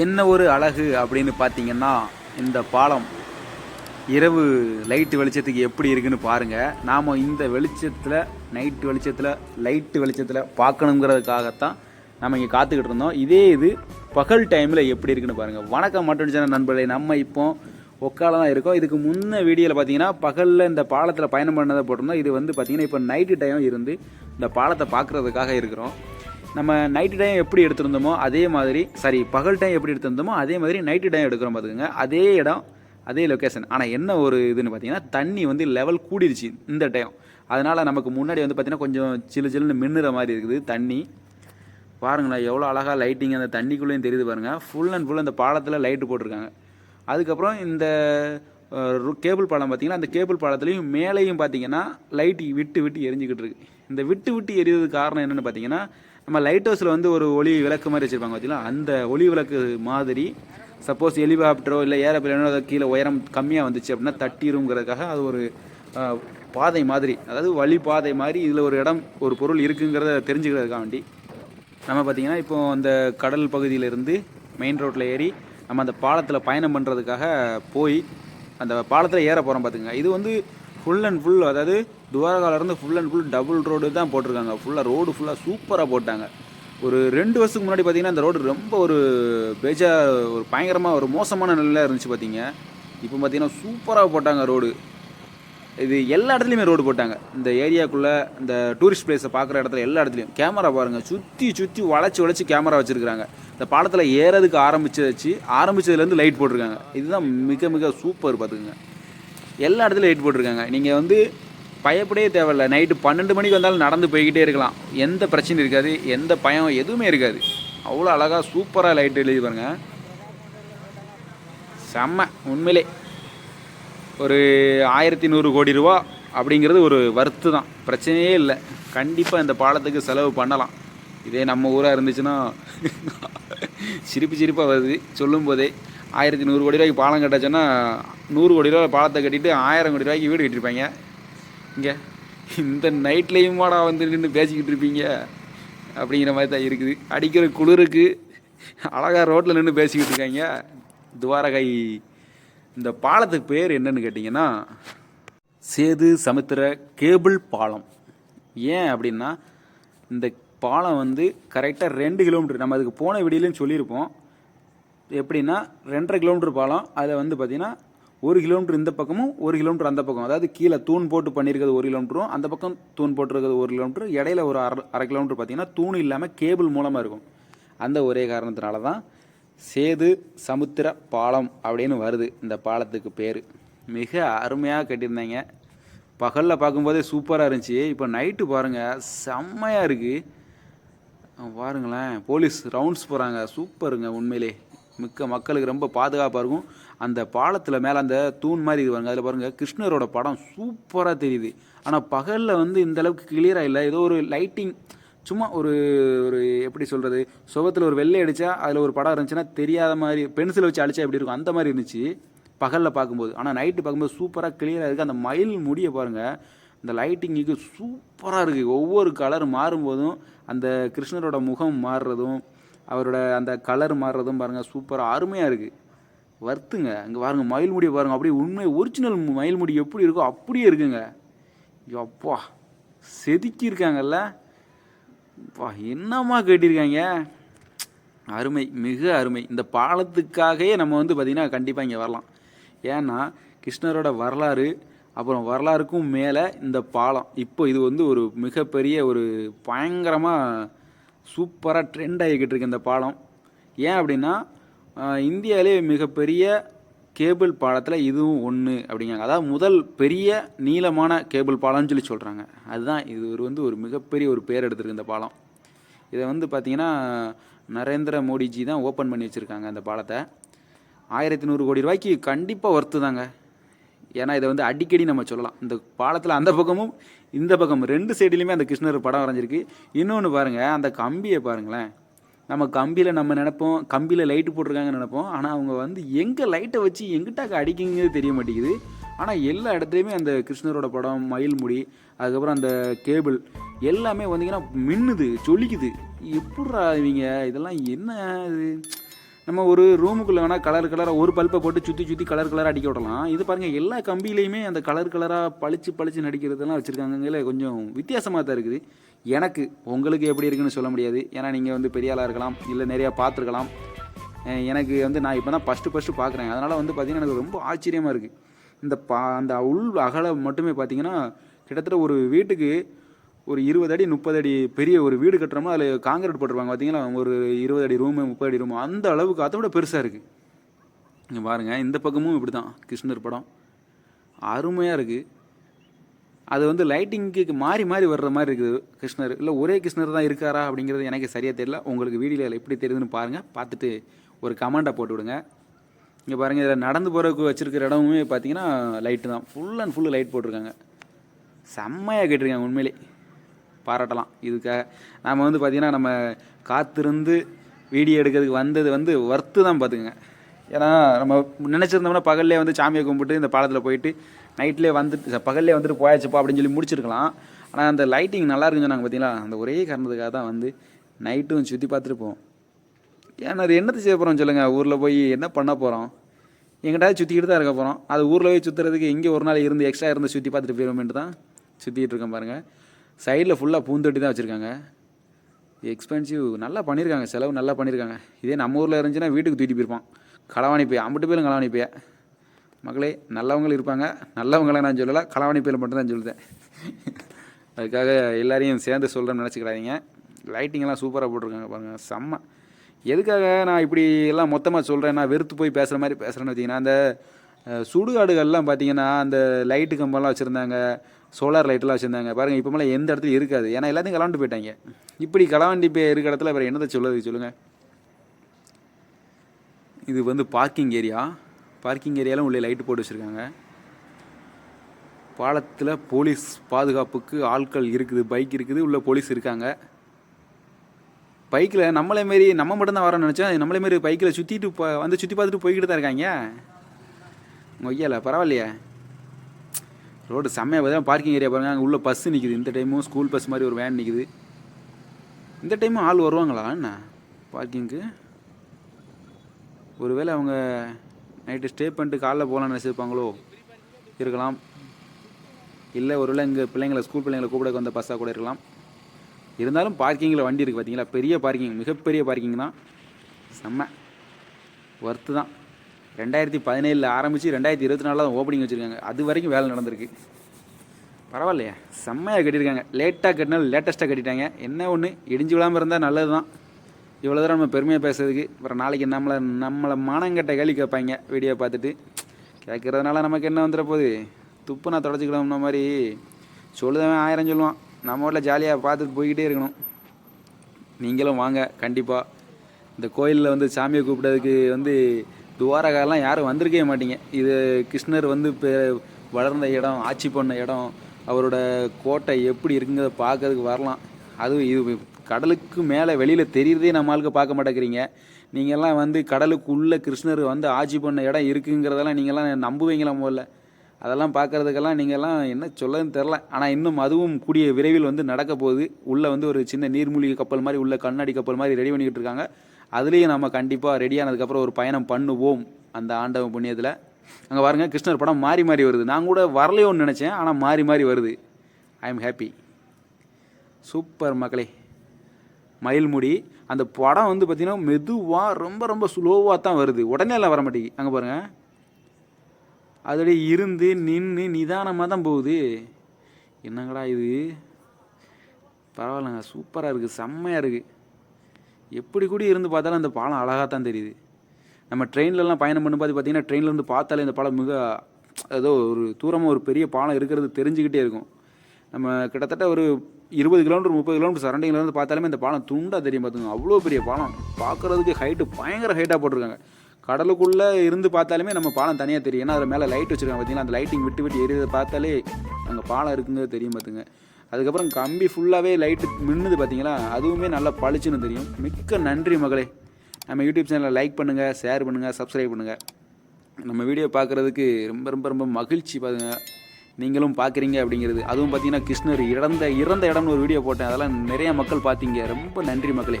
என்ன ஒரு அழகு அப்படின்னு பார்த்தீங்கன்னா இந்த பாலம். இரவு லைட்டு வெளிச்சத்துக்கு எப்படி இருக்குன்னு பாருங்கள் நாம் இந்த வெளிச்சத்தில் நைட்டு வெளிச்சத்தில் லைட்டு வெளிச்சத்தில் பார்க்கணுங்கிறதுக்காகத்தான் நம்ம இங்கே காத்துக்கிட்டு இருந்தோம். இதே இது பகல் டைமில் எப்படி இருக்குன்னு பாருங்கள் வணக்கம் மட்டும் சேனல் நண்பர்களே. நம்ம இப்போ ஒக்கால தான் இருக்கோம். இதுக்கு முன்ன வீடியோவில் பார்த்தீங்கன்னா பகலில் இந்த பாலத்தில் பயணம் பண்ணதை போட்டிருந்தோம். இது வந்து பார்த்திங்கன்னா இப்போ நைட்டு டைம் இருந்து இந்த பாலத்தை பார்க்குறதுக்காக இருக்கிறோம். நம்ம நைட்டு டைம் எப்படி எடுத்திருந்தோமோ அதே மாதிரி சாரி பகல் டைம் எப்படி எடுத்திருந்தோமோ அதே மாதிரி நைட்டு டைம் எடுக்கிறோம் பார்த்துக்கோங்க. அதே இடம் அதே லொக்கேஷன் ஆனால் என்ன ஒரு இதுன்னு பார்த்தீங்கன்னா தண்ணி வந்து லெவல் கூடிருச்சு இந்த டைம் அதனால் நமக்கு முன்னாடி வந்து பார்த்தீங்கன்னா கொஞ்சம் சில்லு சில்லுன்னு மின்னுற மாதிரி இருக்குது தண்ணி. பாருங்களேன் எவ்வளோ அழகாக லைட்டிங் அந்த தண்ணிக்குள்ளேயும் தெரியுது பாருங்கள் ஃபுல் அண்ட் ஃபுல் அந்த பாலத்தில் லைட்டு போட்டிருக்காங்க. அதுக்கப்புறம் இந்த கேபிள் பாலம் பார்த்திங்கன்னா அந்த கேபிள் பாலத்துலேயும் மேலேயும் பார்த்தீங்கன்னா லைட்டு விட்டு விட்டு எரிஞ்சிக்கிட்டு இருக்கு. இந்த விட்டு விட்டு எரியறதுக்கு காரணம் என்னென்னு பார்த்தீங்கன்னா நம்ம லைட் ஹவுஸில் வந்து ஒரு ஒளி விளக்கு மாதிரி வச்சுருப்பாங்க பார்த்தீங்களா அந்த ஒளி விளக்கு மாதிரி சப்போஸ் ஹெலிகாப்டரோ இல்லை ஏரோப்ளேனோ அதை கீழே உயரம் கம்மியாக வந்துச்சு அப்படின்னா தட்டிருங்கிறதுக்காக அது ஒரு பாதை மாதிரி அதாவது வழி பாதை மாதிரி இதில் ஒரு இடம் ஒரு பொருள் இருக்குங்கிறத தெரிஞ்சுக்கிறதுக்காக வேண்டி நம்ம பார்த்திங்கன்னா இப்போது அந்த கடல் பகுதியிலேருந்து மெயின் ரோட்டில் ஏறி நம்ம அந்த பாலத்தில் பயணம் பண்ணுறதுக்காக போய் அந்த பாலத்தில் ஏற போகிறோம் பார்த்துங்க இது வந்து ஃபுல் அண்ட் ஃபுல் அதாவது துவாரகாலேருந்து full and full double road தான் போட்டிருக்காங்க. ஃபுல்லாக ரோடு ஃபுல்லாக சூப்பராக போட்டாங்க. ஒரு ரெண்டு வருஷத்துக்கு முன்னாடி பார்த்தீங்கன்னா அந்த ரோடு ரொம்ப ஒரு பேஜா ஒரு பயங்கரமாக ஒரு மோசமான நிலையில் இருந்துச்சு பார்த்தீங்க இப்போ பார்த்தீங்கன்னா சூப்பராக போட்டாங்க ரோடு இது எல்லா இடத்துலையுமே ரோடு போட்டாங்க. இந்த ஏரியாக்குள்ளே இந்த டூரிஸ்ட் பிளேஸை பார்க்குற இடத்துல எல்லா இடத்துலையும். கேமரா பாருங்கள் சுற்றி சுற்றி வளைச்சி வளைச்சி கேமரா வச்சுருக்காங்க இந்த பாலத்தில் ஏறதுக்கு ஆரம்பிச்சு வச்சு ஆரம்பிச்சதுலேருந்து லைட் போட்டிருக்காங்க. இதுதான் மிக மிக சூப்பர் பார்த்துக்குங்க எல்லா இடத்துலையும் லைட் போட்டிருக்காங்க. நீங்கள் வந்து பயப்படவே தேவையில்ல. நைட்டு பன்னெண்டு மணிக்கு வந்தாலும் நடந்து போய்கிட்டே இருக்கலாம். எந்த பிரச்சனையும் இருக்காது. எந்த பயம் எதுவுமே இருக்காது. அவ்வளோ அழகாக சூப்பராக லைட் எழுதி பாருங்க. செம்ம. உண்மையிலே. ஒரு ஆயிரத்தி நூறு கோடி ரூபா அப்படிங்கிறது ஒரு வர்த்து தான். பிரச்சனையே இல்லை. கண்டிப்பாக இந்த பாலத்துக்கு செலவு பண்ணலாம். இதே நம்ம ஊராக இருந்துச்சுன்னா சிரிப்பு சிரிப்பாக வருது. சொல்லும் போதே ஆயிரத்தி நூறு கோடி ரூபாய்க்கு பாலம் கட்டாச்சுன்னா நூறு கோடி ரூபா பாலத்தை கட்டிட்டு ஆயிரம் கோடி ரூபாய்க்கு வீடு கட்டியிருப்பாங்க. இங்கே இந்த நைட்லேயும் வாடா வந்து நின்று பேசிக்கிட்டு இருப்பீங்க. அப்படிங்கிற மாதிரி தான் இருக்குது. அடிக்கிற குளிருக்கு அழகாக ரோட்டில் நின்று பேசிக்கிட்டு இருக்காங்க. துவாரகை இந்த பாலத்துக்கு பேர் என்னன்னு கேட்டிங்கன்னா சேது சமுத்திர கேபிள் பாலம். ஏன் அப்படின்னா இந்த பாலம் வந்து கரெக்டாக ரெண்டு கிலோமீட்டர் நம்ம அதுக்கு போன வீடியோலையும் சொல்லியிருப்போம். எப்படின்னா ரெண்டரை கிலோமீட்டர் பாலம் அதில் வந்து பார்த்திங்கன்னா ஒரு கிலோமீட்டர் இந்த பக்கமும் ஒரு கிலோமீட்டர் அந்த பக்கம் அதாவது கீழே தூண் போட்டு பண்ணியிருக்கிறது ஒரு கிலோமீட்டரும் அந்த பக்கம் தூண் போட்டிருக்கிறது ஒரு கிலோமீட்டர் இடையில ஒரு அரை அரை கிலோமீட்டர் பார்த்தீங்கன்னா தூண் இல்லாமல் கேபிள் மூலமாக இருக்கும். அந்த ஒரே காரணத்தினால தான் சேது சமுத்திர பாலம் அப்படின்னு வருது இந்த பாலத்துக்கு பேர். மிக அருமையாக கட்டியிருந்தாங்க பகலில் பார்க்கும்போதே சூப்பராக இருந்துச்சு. இப்போ நைட்டு பாருங்கள் செம்மையாக இருக்குது பாருங்களேன் போலீஸ் ரவுண்ட்ஸ் போகிறாங்க சூப்பருங்க உண்மையிலே. மிக்க மக்களுக்கு ரொம்ப பாதுகாப்பாக இருக்கும். அந்த பாலத்தில் மேலே அந்த தூண் மாதிரி இது பாருங்க. அதில் பாருங்கள் கிருஷ்ணரோட படம் சூப்பராக தெரியுது. ஆனால் பகலில் வந்து இந்த அளவுக்கு கிளியராக இல்லை. ஏதோ ஒரு லைட்டிங் சும்மா ஒரு ஒரு எப்படி சொல்கிறது சுகத்தில் ஒரு வெள்ளை அடித்தா அதில் ஒரு படம் இருந்துச்சுன்னா தெரியாத மாதிரி பென்சில் வச்சு அடித்தா எப்படி இருக்கும்? அந்த மாதிரி இருந்துச்சு பகலில் பார்க்கும்போது. ஆனால் நைட்டு பார்க்கும்போது சூப்பராக கிளியராக இருக்குது அந்த மயில் முடிய பாருங்கள் இந்த லைட்டிங்குக்கு சூப்பராக இருக்குது ஒவ்வொரு கலர் மாறும்போதும் அந்த கிருஷ்ணரோட முகம் மாறுறதும் அவரோட அந்த கலர் மாறுறதும் பாருங்கள் சூப்பராக அருமையாக இருக்குது வருத்துங்க. அங்கே பாருங்கள் மயில் முடியை பாருங்கள் அப்படியே உண்மை ஒரிஜினல் மயில் முடி எப்படி இருக்கோ அப்படியே இருக்குங்க. எப்பா செதுக்கியிருக்காங்கல்ல. வா அப்பா என்னம்மா கேட்டிருக்காங்க? அருமை மிக அருமை. இந்த பாலத்துக்காகவே நம்ம வந்து பார்த்திங்கன்னா கண்டிப்பாக இங்கே வரலாம். ஏன்னா கிருஷ்ணரோட வரலாறு அப்புறம் வரலாறுக்கும் மேலே இந்த பாலம். இப்போ இது வந்து ஒரு மிகப்பெரிய ஒரு பயங்கரமாக சூப்பராக ட்ரெண்ட் ஆகிக்கிட்டு இருக்கு இந்த பாலம். ஏன் அப்படின்னா இந்தியாவிலே மிகப்பெரிய கேபிள் பாலத்தில் இதுவும் ஒன்று அப்படிங்கிறாங்க. அதாவது முதல் பெரிய நீளமான கேபிள் பாலம்னு சொல்லி சொல்கிறாங்க அதுதான் இது ஒரு வந்து ஒரு மிகப்பெரிய ஒரு பேர் எடுத்திருக்கு இந்த பாலம். இதை வந்து பார்த்திங்கன்னா நரேந்திர மோடிஜி தான் ஓப்பன் பண்ணி வச்சுருக்காங்க அந்த பாலத்தை. ஆயிரத்தி நூறு கோடி ரூபாய்க்கு கண்டிப்பாக ஒர்த்து தாங்க. ஏன்னா இதை வந்து அடிக்கடி நம்ம சொல்லலாம். இந்த பாலத்தில் அந்த பக்கமும் இந்த பக்கம் ரெண்டு சைடுலையுமே அந்த கிருஷ்ணர் படம் வரைஞ்சிருக்கு. இன்னொன்று பாருங்கள் அந்த கம்பியை பாருங்களேன். நம்ம கம்பியில் நம்ம நினைப்போம் கம்பியில் லைட்டு போட்டிருக்காங்கன்னு நினைப்போம். ஆனால் அவங்க வந்து எங்கே லைட்டை வச்சு எங்கிட்டாக்க அடிக்குங்கிறது தெரிய மாட்டேங்குது. ஆனால் எல்லா இடத்துலையுமே அந்த கிருஷ்ணரோட படம் மயில் முடி அதுக்கப்புறம் அந்த கேபிள் எல்லாமே வந்தீங்கன்னா மின்னுது ஜொலிக்குது. எப்பட்றா இவங்க? இதெல்லாம் என்ன இது? நம்ம ஒரு ரூமுக்குள்ளே வேணால் கலர் கலராக ஒரு பல்பை போட்டு சுற்றி சுற்றி கலர் கலராக அடிக்க விடலாம். இது பாருங்கள் எல்லா கம்பியிலையுமே அந்த கலர் கலராக பளிச்சு பளிச்சு நடிக்கிறதெல்லாம் வச்சுருக்காங்கங்களே கொஞ்சம் வித்தியாசமாக தான் இருக்குது. எனக்கு உங்களுக்கு எப்படி இருக்குன்னு சொல்ல முடியாது. ஏன்னா நீங்கள் வந்து பெரிய ஆளாக இருக்கலாம் இல்லை நிறையா பார்த்துருக்கலாம். எனக்கு வந்து நான் இப்போ தான் ஃபஸ்ட்டு ஃபஸ்ட்டு பார்க்குறேன் அதனால் வந்து பார்த்திங்கன்னா எனக்கு ரொம்ப ஆச்சரியமாக இருக்குது இந்த பா அந்த உள் அகலை மட்டுமே பார்த்திங்கன்னா கிட்டத்தட்ட ஒரு வீட்டுக்கு ஒரு இருபது அடி முப்பது அடி பெரிய ஒரு வீடு கட்டுறோமோ அதில் காங்கிரீட் போட்டிருப்பாங்க. பார்த்தீங்களா ஒரு இருபது அடி ரூமு முப்பது அடி ரூமு அந்த அளவுக்கு அதை விட பெருசாக இருக்குது நீங்கள் பாருங்கள் இந்த பக்கமும் இப்படி தான் கிருஷ்ணர் படம். அருமையாக இருக்குது அது வந்து லைட்டிங்க்கு மாறி மாறி வர்ற மாதிரி இருக்குது கிருஷ்ணர். இல்லை ஒரே கிருஷ்ணர் தான் இருக்காரா அப்படிங்கிறது எனக்கு சரியாக தெரியல. உங்களுக்கு வீடியோவில் எப்படி தெரியுதுன்னு பாருங்கள் பார்த்துட்டு ஒரு கமெண்ட்டை போட்டு விடுங்க. இங்கே பாருங்கள் இதில் நடந்து போகிறதுக்கு வச்சுருக்கிற இடமுமே பார்த்தீங்கன்னா லைட்டு தான். ஃபுல் அண்ட் ஃபுல்லு லைட் போட்டிருக்காங்க. செம்மையாக கேட்டிருக்காங்க உண்மையிலே. பாராட்டலாம். இதுக்காக நாம் வந்து பார்த்திங்கன்னா நம்ம காத்திருந்து வீடியோ எடுக்கிறதுக்கு வந்தது வந்து ஒர்த்து தான் பார்த்துக்குங்க ஏன்னா நம்ம நினச்சிருந்தோம்னா பகல்லே வந்து சாமியை கும்பிட்டு இந்த பாலத்தில் போயிட்டு நைட்லேயே வந்துட்டு பகல்லே வந்துட்டு போயாச்சுப்பா அப்படின்னு சொல்லி முடிச்சிருக்கலாம். ஆனால் அந்த லைட்டிங் நல்லா இருக்குன்னு சொன்னாங்க பார்த்தீங்களா அந்த ஒரே காரணத்துக்காக தான் வந்து நைட்டும் சுற்றி பார்த்துட்டு போவோம். ஏன்னா அது என்னத்தை செய்ய போகிறோம் சொல்லுங்கள் ஊரில் போய் என்ன பண்ண போகிறோம் எங்கிட்டாவது சுற்றிக்கிட்டு தான் இருக்க போகிறோம் அது ஊரில் போய் சுற்றுறதுக்கு இங்கே ஒரு நாள் இருந்து எக்ஸ்ட்ரா இருந்து சுற்றி பார்த்துட்டு போயிடுவோம்ட்டு தான் சுற்றிக்கிட்டு இருக்கேன் பாருங்கள் சைடில் ஃபுல்லாக பூந்தொட்டி தான் வச்சுருக்காங்க. எக்ஸ்பென்சிவ் நல்லா பண்ணியிருக்காங்க செலவு நல்லா பண்ணியிருக்காங்க இதே நம்ம ஊரில் இருந்துச்சுன்னா வீட்டுக்கு தூக்கிட்டு போயிருப்பான். களவாணி பையன் அம்பிட்டு பேரும் களவாணி பையன் மக்களே நல்லவங்களும் இருப்பாங்க. நல்லவங்களாம் நான் சொல்லலை களவாணி பையில மட்டும் தான் சொல்லுதேன். அதுக்காக எல்லாரையும் சேர்ந்து சொல்கிறேன்னு நினச்சிக்கிறாதீங்க லைட்டிங்கெல்லாம் சூப்பராக போட்டிருக்காங்க பாருங்கள் செம்ம. எதுக்காக நான் இப்படி எல்லாம் மொத்தமாக சொல்கிறேன் நான் வெறுத்து போய் பேசுகிற மாதிரி பேசுகிறேன்னு வச்சிங்கன்னா அந்த சுடுகாடுகள்லாம் பார்த்தீங்கன்னா அந்த லைட்டு கம்பெல்லாம் வச்சுருந்தாங்க சோலார் லைட்டெல்லாம் வச்சுருந்தாங்க. பாருங்கள் இப்போமெல்லாம் எந்த இடத்துலையும் இருக்காது. ஏன்னா எல்லாத்தையும் கலாண்டு போயிட்டாங்க. இப்படி களவாண்டி போய் இருக்கிற இடத்துல வேறு என்னத்தை சொல்லுது சொல்லுங்கள் இது வந்து பார்க்கிங் ஏரியா பார்க்கிங் ஏரியாவில் உள்ளே லைட்டு போட்டு வச்சுருக்காங்க. பாலத்தில் போலீஸ் பாதுகாப்புக்கு ஆட்கள் இருக்குது பைக் இருக்குது உள்ளே போலீஸ் இருக்காங்க. பைக்கில் நம்மளே மாரி நம்ம மட்டும்தான் வரோம்னு நினச்சேன் நம்மளே மாரி பைக்கில் சுற்றிட்டு வந்து சுற்றி பார்த்துட்டு போய்கிட்டு தான் இருக்காங்க. ஒய்யால பரவாயில்லையே. ரோடு செம்மையாக பார்த்தா பார்க்கிங் ஏரியா பாருங்கள் அங்கே உள்ள பஸ்ஸு நிற்கிது இந்த டைமும் ஸ்கூல் பஸ் மாதிரி ஒரு வேன் நிற்கிது இந்த டைமும் ஆள் வருவாங்களா? என்ன? பார்க்கிங்க்கு ஒருவேளை அவங்க நைட்டு ஸ்டே பண்ணிட்டு காலைல போகலான்னு நினச்சிருப்பாங்களோ? இருக்கலாம். இல்லை ஒருவேளை இங்கே பிள்ளைங்களை ஸ்கூல் பிள்ளைங்களை கூப்பிட வந்த பஸ்ஸாக கூட இருக்கலாம். இருந்தாலும் பார்க்கிங்கில் வண்டி இருக்குது பார்த்தீங்களா பெரிய பார்க்கிங் மிகப்பெரிய பார்க்கிங் தான். செம்ம. ஒர்த்து தான். ரெண்டாயிரத்தி பதினேழில் ஆரம்பித்து ரெண்டாயிரத்தி இருபத்தி நாலில் தான் ஓப்பனிங் வச்சுருக்காங்க. அது வரைக்கும் வேலை நடந்திருக்கு. பரவாயில்லையா செம்மையாக கட்டியிருக்காங்க. லேட்டாக கட்டினாலும் லேட்டஸ்ட்டாக கட்டிட்டாங்க. என்ன ஒன்று இடிஞ்சு விழாமல் இருந்தால் நல்லது தான் இவ்வளோ தூரம் நம்ம பெருமையாக பேசுறதுக்கு அப்புறம் நாளைக்கு நம்மளை நம்மளை மானங்கட்ட கேள்வி கேட்பாங்க வீடியோ பார்த்துட்டு. கேட்குறதுனால நமக்கு என்ன வந்துட போகுது? துப்பு நான் தொடச்சிக்கலாம்ன மாதிரி. சொல்லுதவன் ஆயிரம் சொல்லுவான். நம்ம வீட்டில் ஜாலியாக பார்த்துட்டு போய்கிட்டே இருக்கணும். நீங்களும் வாங்க கண்டிப்பாக இந்த கோயிலில் வந்து சாமியை கூப்பிட்டதுக்கு வந்து துவாரகாலாம் யாரும் வந்திருக்கவே மாட்டீங்க. இது கிருஷ்ணர் வந்து இப்போ வளர்ந்த இடம் ஆட்சி பண்ண இடம் அவரோட கோட்டை எப்படி இருக்குங்கிறத பார்க்கறதுக்கு வரலாம். அதுவும் இது கடலுக்கு மேலே வெளியில் தெரியுறதே நம்ம ஆளுக்கு பார்க்க மாட்டேங்கிறீங்க. நீங்கள்லாம் வந்து கடலுக்குள்ளே கிருஷ்ணர் வந்து ஆட்சி பண்ண இடம் இருக்குங்கிறதெல்லாம் நீங்கள்லாம் நம்புவீங்களா முதல்ல? அதெல்லாம் பார்க்கறதுக்கெல்லாம் நீங்கள்லாம் என்ன சொல்லன்னு தெரில. ஆனால் இன்னும் அதுவும் கூடிய விரைவில் வந்து நடக்க போகுது. உள்ளே வந்து ஒரு சின்ன நீர்மூழ்கி கப்பல் மாதிரி உள்ள கண்ணாடி கப்பல் மாதிரி ரெடி பண்ணிக்கிட்டு இருக்காங்க. அதுலேயும் நம்ம கண்டிப்பாக ரெடியானதுக்கப்புறம் ஒரு பயணம் பண்ணுவோம் அந்த ஆண்டவன் புண்ணியத்தில். அங்கே பாருங்க கிருஷ்ணர் படம் மாறி மாறி வருது. நான் கூட வரலையோன்னு நினச்சேன் ஆனால் மாறி மாறி வருது. ஐ எம் ஹாப்பி சூப்பர் மக்களே. மயில்முடி அந்த படம் வந்து பார்த்திங்கன்னா மெதுவாக ரொம்ப ரொம்ப ஸ்லோவாக தான் வருது. உடனே எல்லாம் வர மாட்டேங்குது. அங்கே பாருங்கள் அதோடய இருந்து நின்று நிதானமாக தான் போகுது. என்னங்கடா இது? பரவாயில்லைங்க. சூப்பராக இருக்குது செம்மையாக இருக்குது எப்படி கூட இருந்து பார்த்தாலும் அந்த பாலம் அழகாக தான் தெரியுது. நம்ம ட்ரெயின்லலாம் பயணம் பண்ணும்போது பார்த்தீங்கன்னா ட்ரெயின்லேருந்து பார்த்தாலே இந்த பாலம் மிக ஏதோ ஒரு தூரமாக ஒரு பெரிய பாலம் இருக்கிறது தெரிஞ்சுக்கிட்டே இருக்கும். நம்ம கிட்டத்தட்ட ஒரு இருபது கிலோமீட்டர் முப்பது கிலோமீட்டர் சரௌண்டிங்லேருந்து பார்த்தாலுமே இந்த பாலம் துண்டாக தெரியும் பார்த்துங்க அவ்வளோ பெரிய பாலம். பார்க்குறதுக்கு ஹைட்டு பயங்கர ஹைட்டாக போட்டிருக்காங்க. கடலுக்குள்ளே இருந்து பார்த்தாலுமே நம்ம பாலம் தனியாக தெரியும். ஏன்னா அதில் மேலே லைட் வச்சுருக்காங்க பார்த்தீங்கன்னா அந்த லைட்டிங் விட்டு விட்டு எரியதை பார்த்தாலே அங்கே பாலம் இருக்குங்கிறது தெரியும் பார்த்துங்க அதுக்கப்புறம் கம்பி ஃபுல்லாகவே லைட்டு மின்னுது பார்த்தீங்களா அதுவுமே நல்லா பளிச்சுன்னு தெரியும். மிக்க நன்றி மகளே. நம்ம யூடியூப் சேனலை லைக் பண்ணுங்கள் ஷேர் பண்ணுங்கள் சப்ஸ்கிரைப் பண்ணுங்கள் நம்ம வீடியோ பார்க்குறதுக்கு ரொம்ப ரொம்ப ரொம்ப மகிழ்ச்சி பாருங்க. நீங்களும் பார்க்குறீங்க அப்படிங்கிறது. அதுவும் பார்த்தீங்கன்னா கிருஷ்ணர் இறந்த இறந்த இடம்னு ஒரு வீடியோ போட்டேன். அதெல்லாம் நிறைய மக்கள் பார்த்தீங்க. ரொம்ப நன்றி மக்களே